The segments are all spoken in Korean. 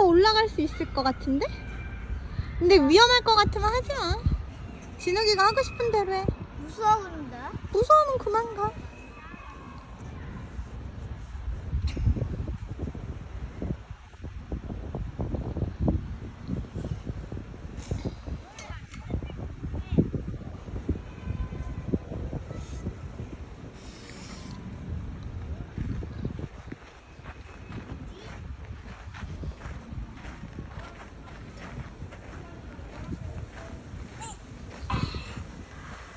올라갈 수 있을 것 같은데? 근데 위험할 것 같으면 하지 마. 진욱이가 하고 싶은 대로 해. 무서운데? 무서우면 그만 가.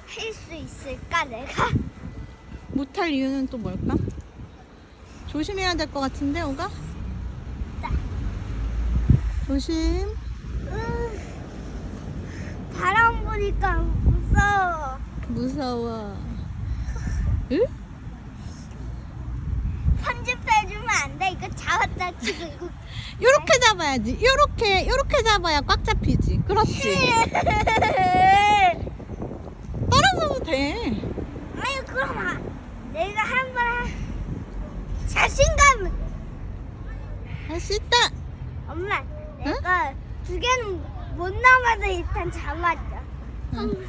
할 수 있을까 내가? 못할 이유는 또 뭘까? 조심해야 될 것 같은데, 오가? 조심. 으, 바람 보니까 무서워. 무서워. 응? 편집해주면 안 돼. 이거 잡았다 치고 이거. 요렇게 잡아야지. 요렇게, 요렇게 잡아야 꽉 잡히지. 그렇지. 따라서도 돼. 아니 그럼 아, 내가 한번 자신감. 할 수 있다. 엄마, 내가 두 개는 못 남아도 일단 잡았죠. 응.